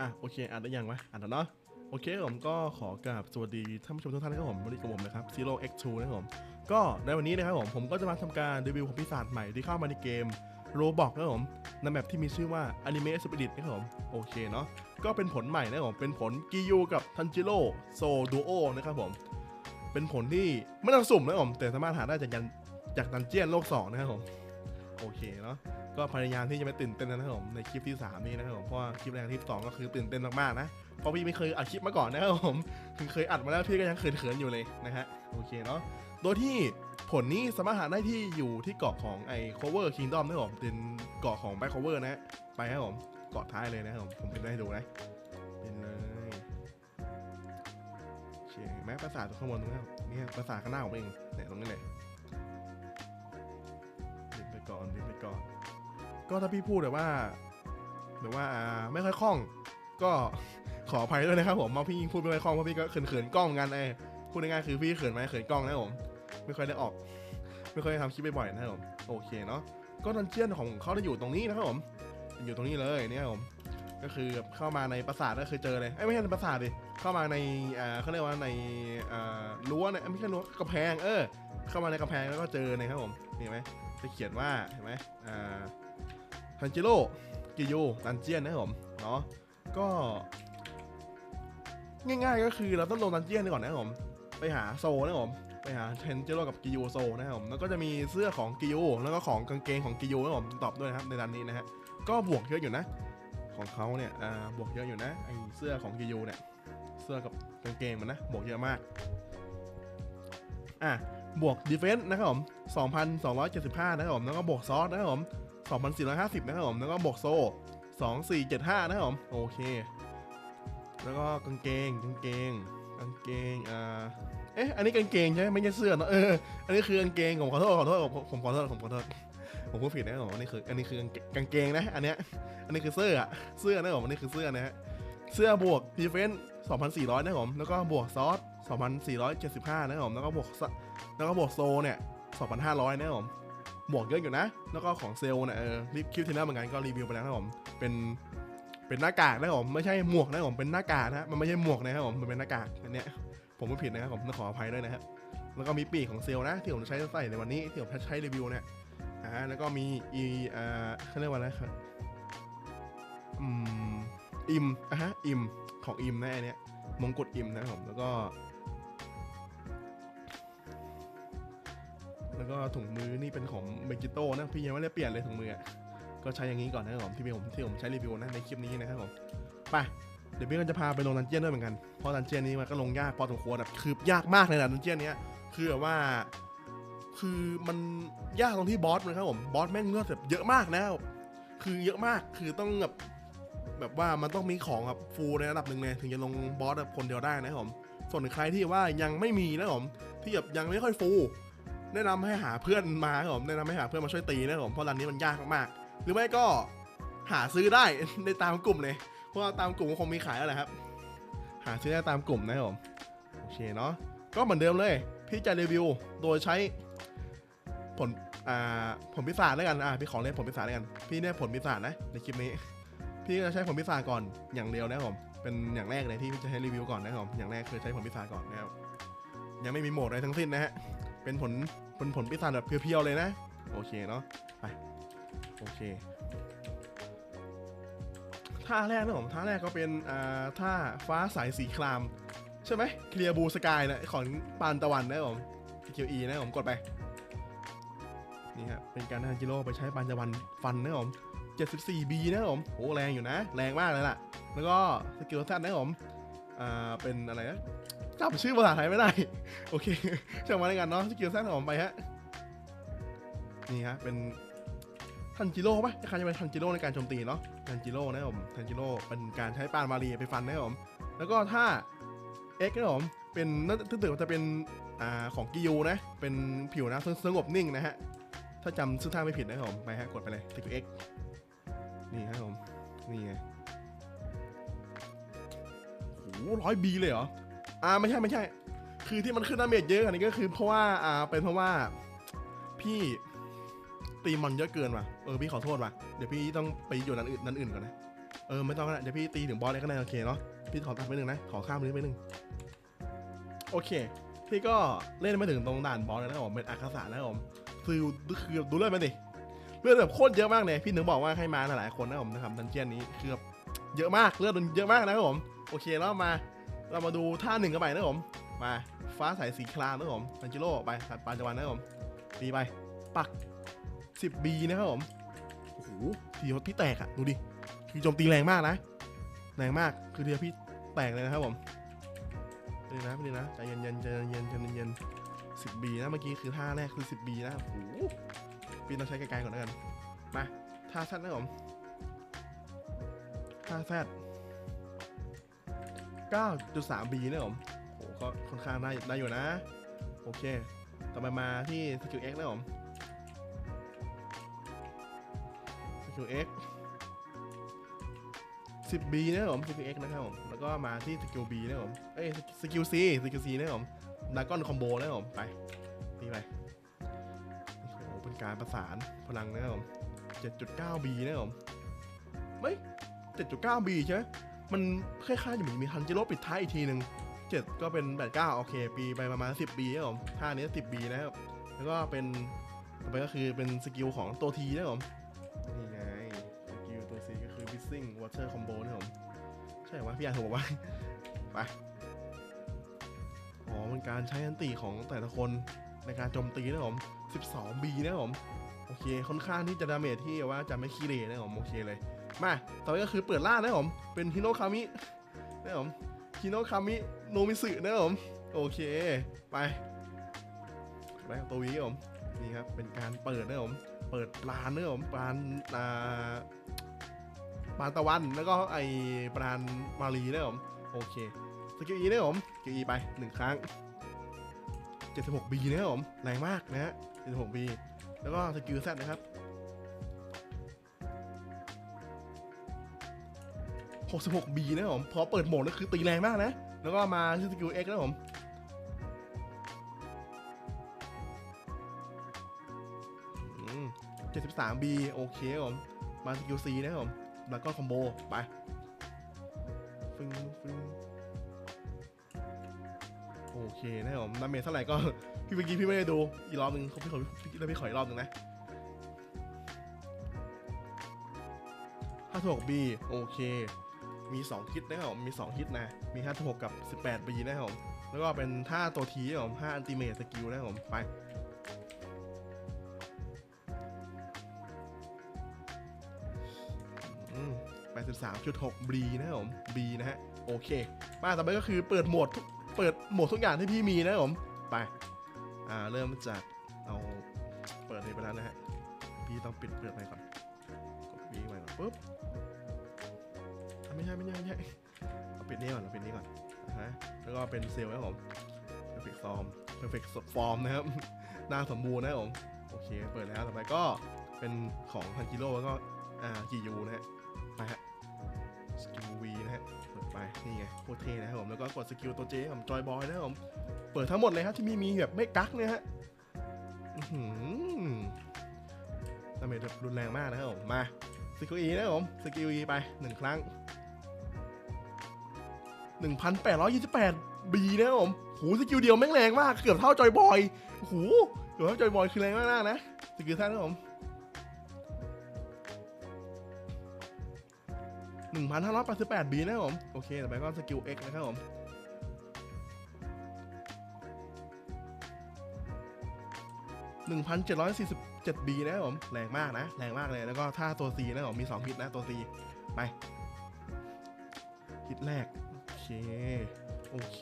อะโอเคอ่านได้ยังวะอ่านแล้วเนาะโอเคผมก็ขอกราบสวัสดีท่านผู้ชมทุกท่านนะครับผมวันนี้กับผมนะครับ Zero X2 นะครับผมก็ในวันนี้นะครับผมผมก็จะมาทำการรีวิวของปีศาจใหม่ที่เข้ามาในเกมโรบอกนะครับผมในแบบที่มีชื่อว่า Anime Spirit นะครับผมโอเคเนาะก็เป็นผลใหม่นะครับผมเป็นผลกิยูกับทันจิโร่โซดูโอนะครับผมเป็นผลที่ไม่ต้องสุ่มนะครับผมแต่สามารถหาได้จากยันจากดันเจียนโลก2นะครับผม โอเคเนาะก็พยายามที่จะไม่ตื่นเต้นนะครับผมในคลิปที่ 3 นี้นะครับผมเพราะว่าคลิปแรกคลิป2ก็คือตื่นเต้นมากๆนะเพราะพี่ไม่เคยอัดคลิปมาก่อนนะครับผมถึงเคยอัดมาแล้วพี่ก็ยังเขินๆอยู่เลยนะฮะโอเคเนาะโดยที่ผลนี้สามารถหาได้ที่อยู่ที่เกาะของไอ้ cover kingdom นะครับผมเป็นเกาะของ back cover นะฮะไปครับผมเกาะท้ายเลยนะครับผมผมเป็นให้ดูนะเป็นเลยโอเคเห็นไหมปราสาทตรงข้างบนตรงนี้ครับนี่ปราสาทข้างหน้าผมเองเนี่ยตรงนี้เลย ก่อน ก็ถ้าพี่พูดแบบว่าแบบว่าไม่ค่อยคล่อง ก็ขออภัยด้วยนะครับผมเพราะพี่พูดไม่ค่อยคล่องเพราะพี่ก็เขินๆกล้องงานไอ้พูดง่ายๆคือพี่เขินไหมเขินกล้องนะผมไม่ค่อยได้ออก ไม่ค่อยได้ทำคลิปบ่อยๆนะครับผมโอเคเนาะก็ดันเจียนของเขาจะอยู่ตรงนี้นะครับผมอยู่ตรงนี้เลยเนี่ยครับผม ก็คือเข้ามาในปราสาทก็คือเจอเลยไอ้ยไม่ใช่ในปราสาทดิเข้ามาในอ่าเขาเรียกว่าในอ่ารั้วเนี่ยไม่ใช่รั้วกำแพงเออ เข้ามาในกำแพงแล้วก็เจอเลยครับผมนี่เห็นไหมจะเขียนว่าเห็นไหมอ่าทันจิโร่กิโยูดันเจียนนะครับผมเนาะก็ ง่ายๆก็คือเราต้องลงดันเจียนก่อนนะครับผมไปหาโซนะครับผมไปหาเทนจิโร่กับกิโยโซนะครับผมแล้วก็จะมีเสื้อของกิโยแล้วก็ของกางเกงของกิโยนะครับผมตอบด้วยนะครับในดันนี้นะฮะก็บวกเยอะอยู่นะ ของเขาเนี่ยบวกเยอะอยู่นะไอเสื้อของกิยูเนี่ยเสื้อกับกางเกงมันนะบวกเยอะมากอะบวกดีเฟนส์นะครับผม2,275 นะครับผมแล้วก็บวกซอสนะครับผม2,450 นะครับผมแล้วก็บวกโซ่2475 นะครับผมโอเค แล้วก็กางเกงกางเกงกางเกงอ่าเอ๊ะอันนี้กางเกงใช่ไหมไม่ใช่เสื้อเนอะเอออันนี้คือกางเกงผมขอโทษขอโทษผมขอโทษผมขอโทษ ผมพูดผิดนะครับผมอันนี้คืออันนี้คือกางเกงนะอันเนี้ยอันนี้คือเสื้ออะเสื้อนะครับผมอันนี้คือเสื้อนะฮะเสื้อบวกดีเฟนส์2,400นะครับผมแล้วก็บวกซอส2,475นะครับผมแล้วก็บวกแล้วก็บวกโซเนี่ย2,500นะครับผมบวกเยอะอยู่นะ แล้วก็ของเซลล์เนี่ยเออรีบคิวเทนเนอร์เหมือนกันก็รีวิวไปแล้วนะครับผมเป็นเป็นหน้ากากนะครับผมไม่ใช่หมวกนะครับผมเป็นหน้ากากนะฮะมันไม่ใช่หมวกนะครับผมมันเป็นหน้ากากอันเนี้ยผมไม่ผิดนะครับผมต้องขออภัยด้วยนะครับแล้วก็มีปีกของเซลล์นะที่ผมใช้ใส่ในวันนี้ที่ผมใช้รีวิวเนี่ย อ่าแล้วก็มีอีอ่าเขาเรียกว่าอะไรครับอืมอิมอะฮะอิมของอิมนะอันเนี้ยมงกุฎอิมนะครับผมแล้วก็ แล้วก็ถุงมือนี่เป็นของเมกิโต้นะพี่ยังไม่ได้เปลี่ยนเลยถุงมืออะก็ใช้อย่างนี้ก่อนนะครับผมที่ผมที่ผมใช้รีวิวนะในคลิปนี้นะครับผมไปเดี๋ยวพี่ก็จะพาไปลงดันเจียนด้วยเหมือนกัน เพราะดันเจียนนี้มันก็ลงยากพอสมควรแบบคือยากมากเลยนะดันเจียนเนี้ยคือแบบว่า คือมันยากตรงที่บอสมันครับผมบอสแม่งเลือดแบบเยอะมากนะครับคือเยอะมากคือต้องแบบแบบว่ามันต้องมีของแบบฟูลในระดับหนึ่งเลยถึงจะลงบอสแบบคนเดียวได้นะครับผมส่วนใครที่ว่ายังไม่มีนะครับผมที่แบบยังไม่ค่อยฟูลแนะนำให้หาเพื่อนมาครับผมแนะนำให้หาเพื่อนมาช่วยตีนะครับผมเพราะรันนี้มันยากมากๆหรือไม่ก็หาซื้อได้ในตามกลุ่มเลยเพราะว่าตามกลุ่มคงมีขายแล้วแหละครับ หาซื้อได้ตามกลุ่มนะครับผมโอเคเนาะก็เหมือนเดิมเลย พี่จะรีวิวโดยใช้ ผลอ่าผลพิศาจแล้วกันอ่าพี่ขอเล่นผลพิศาจแล้วกัน พี่เนี่ยผลพิศาจนะในคลิปนี้ พี่จะใช้ผลพิศาจก่อนอย่างเดียวนะครับผมเป็นอย่างแรกเลยที่พี่จะให้รีวิวก่อนนะครับผมอย่างแรกคือใช้ผลพิศาจก่อนนะครับยังไม่มีโหมดอะไรทั้งสิ้นนะฮะเป็นผลเป็นผลพิศาจแบบเพียวๆเลยนะ โอเคเนาะไปโอเคท่าแรกนะผมท่าแรกก็เป็นอ่าท่าฟ้าสายสีคราม ใช่ไหมเคลียร์บูสกายนะของปานตะวันนะผม QE นะผมกดไป นี่ครับเป็นการทันจิโร่ไปใช้ปานตะวันฟันนะผม 74B นะผมโอ้แรงอยู่นะ แรงมากเลยล่ะ แล้วก็สกิลแซดนะผมอ่าเป็นอะไรนะจำชื่อภาษาไทยไม่ได้ โอเคช่างมาแล้วกันเนาะสกิลแซดของผมไปฮะนี่ฮะเป็นทันจิโร่ปะใครจะเป็นทันจิโร่ในการโจมตีเนาะทันจิโร่นะครับผมทันจิโร่เป็นการใช้ปานมารีไปฟันนะครับผมแล้วก็ถ้าเอ็กนะครับผมเป็นน่าจะจะเป็นอ่าของกิยูนะ เป็นผิวนะสสงบนิ่งนะฮะ ถ้าจำชื่อท่าไม่ผิดนะครับผมไปฮะกดไปเลยสกิลเอกนี่ครับผมนี่ไงโอ้ร้อยบีเลยเหรออ่าไม่ใช่ไม่ใช่ คือที่มันขึ้นดาเมจเยอะกว่านี้ก็คือเพราะว่าอ่าเป็นเพราะว่าพี่ตีมันเยอะเกินว่ะเออพี่ขอโทษว่ะเดี๋ยวพี่ต้องไปอยู่นั้นอื่นนั้นอื่นก่อนนะเออไม่ต้องละเดี๋ยวพี่ตีถึงบอสเลยก็ได้โอเคเนาะพี่ขอตัดไปหนึ่งนะขอข้ามไปนิดไปหนึ่งโอเค พี่ก็เล่นมาถึงตรงด่านบอสแล้วนะครับผมเป็นอาคาสะนะครับผม คือคือดูเลือดมันดิเลือดแบบโคตรเยอะมากเลยพี่ถึงบอกว่าให้มาหลายคนนะผมนะครับดันเจียนนี้คือแบบเยอะมากเลือดมันเยอะมากนะครับผมโอเคแล้วมา เรามาดูท่าหนึ่งกันไปนะครับผมมาฟ้าใสสีครามนะครับผมทันจิโร่ไปสัตว์ปานจวันนะครับผมตีไป ปัก 10B นะครับผมโอ้โหทีเขาพี่แตกอะดูดิคือโจมตีแรงมากนะแรงมากคือเดียวพี่แตกเลยนะครับผมนี่นะนี่นะใจเย็นๆใจเย็นๆใจเย็นๆ 10B นะเมื่อกี้คือท่าแรกคือ 10B นะโอ้โหพี่ต้องใช้ไกลๆก่อนแล้วกัน มาท่าแซดนะผมท่าแซด 9.3B นะครับผมโหก็ค่อนข้างได้ได้อยู่นะ โอเค ต่อไปมาที่สกิล X นะครับผมสกิล X 10B นะครับผมสกิล X นะครับผม แล้วก็มาที่สกิล B นะผม เอ้ยสกิล C สกิล C นะผม ดากอนคอมโบนะครับผมไปตีไปโอ้โหเป็นการประสานพลังนะครับผม 7.9B นะครับผมไม่ 7.9B ใช่ไหมมันคล้ายๆอยู่เหมือนมีทันจิโร่ปิดท้ายอีกทีหนึ่งเจ็ดก็เป็นแปดเก้าโอเค ปีไปประมาณสิบปีนะครับผมท่านี้สิบปีนะครับ แล้วก็เป็นต่อไปก็คือเป็นสกิลของตัวทีนะครับผมนี่ไงสกิลตัว C ก็คือ Whizzing Water Combo นะครับผม ใช่ไหมพี่อาร์ถูกบอกว่าไป การใช้อันติของแต่ละคนในการโจมตีนะครับผม 12B นะครับผมโอเคค่อนข้างที่จะดาเมจที่ว่าจะไม่ขี้เรนะครับผมโอเคเลย มาต่อไปก็คือเปิดล่านะครับผมเป็นฮิโนคามินะครับผมฮิโนคามิโนมิสึนะครับผมโอเค ไปไปกับตัววีครับผมนี่ครับเป็นการเปิดนะครับผมเปิดปลานนะครับผมปลานอ่าปลาตะวันแล้วก็ไอปลานมารีนะครับผมโอเคสกิลอีนะครับผมสกิลอีไปหนึ่งครั้ง 76B นะครับผมแรงมากนะฮะ 76B แล้วก็สกิลแซดนะครับ 66B นะครับผม พอเปิดโหมดก็คือตีแรงมากนะ แล้วก็มาที่สกิล X นะครับผมอืม 73B โอเคครับผมมาสกิล C นะครับผมแล้วก็คอมโบไปฟึ้งฟึ้ง อเคนะครับผมดาเมจเท่าไหร่ก็ พี่เมื่อกี้พี่ไม่ได้ดูอีกรอบนึงเขาพี่ขอพี่แล้วพี่ขออีกรอบนึงนะ56 B โอเค มี2ฮิตนะครับผมมี2ฮิตนะ มี56กับ18 B นะครับผมแล้วก็เป็นท่าตัวทีนะครับผม5อันติเมทสกิลนะครับผมไปอืม83.6 B นะครับผม B นะฮะโอเค มาต่อไปก็คือเปิดโหมดทุก เปิดโหมดทุกอย่างที่พี่มีนะผมไปอ่าเริ่มจากเอาเปิดเลยไปแล้วนะฮะพี่ต้องปิดเปิดไปก่อนกด B ไปก่อนปุ๊บไม่ใช่ไม่ใช่ไม่ใช่เอาปิดนี้ก่อนเอาปิดนี้ก่อนนะฮะแล้วก็เป็นเซลล์นะครับผม perfect form perfect form นะครับหน้าสมบูรณ์นะครับผมโอเคเปิดแล้วต่อไปก็เป็นของพันกิโลแล้วก็อ่าจียูนะฮะไปฮะ สกิลวีนะฮะเปิดไปนี่ไงโคตรเท่นะครับผมแล้วก็กดสกิลตัวเจผมจอยบอยนะครับผมเปิดทั้งหมดเลยครับที่มีมีแบบไม่กักเนี่ยฮะอื้อหือดาเมจแบบรุนแรงมากนะครับผมมาสกิลอีนะครับผมสกิลอีไปหนึ่งครั้ง1,828บีนะครับผมโหสกิลเดียวแม่งแรงมาก เกือบเท่าจอยบอยโหเกือบเท่าจอยบอยคือแรงมากนะ สกิลแท้นะครับผม 1,588บีนะครับผม โอเค ต่อไปก็สกิล X นะครับผม1,747บีนะครับผม แรงมากนะ แรงมากเลย แล้วก็ท่าตัว C นะครับผมมี2ฮิตนะตัว C ไป ฮิตแรก โอเค โอเค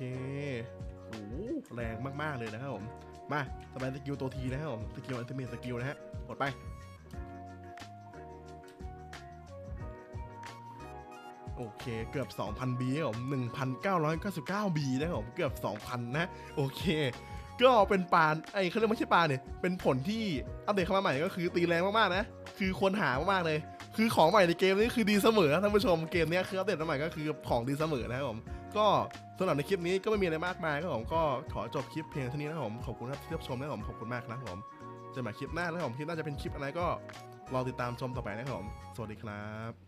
โอ้โหแรงมากๆเลยนะครับผม มา ต่อไปสกิลตัว T นะครับผม สกิลอันติเมทสกิลนะฮะ กดไป โอเคเกือบ 2,000บีครับผม1,999บีนะครับผมเกือบ 2,000 นะ โอเค ก็เป็นปานไอ้เขาเรียกไม่ใช่ปานเนี่ยเป็นผลที่อัปเดตเข้ามาใหม่ก็คือตีแรงมากๆนะ คือคนหามากๆเลย คือของใหม่ในเกมนี้คือดีเสมอท่านผู้ชมเกมนี้คืออัปเดตมาใหม่ก็คือของดีเสมอนะครับผมก็สำหรับในคลิปนี้ก็ไม่มีอะไรมากมายครับผมก็ขอจบคลิปเพียงเท่านี้นะครับผมขอบคุณครับที่รับชมนะครับผมขอบคุณมากนะครับผมจอกันใหม่คลิปหน้านะครับผมคลิปหน้าจะเป็นคลิปอะไรก็รอติดตามชมต่อไปนะครับผมสวัสดีครับ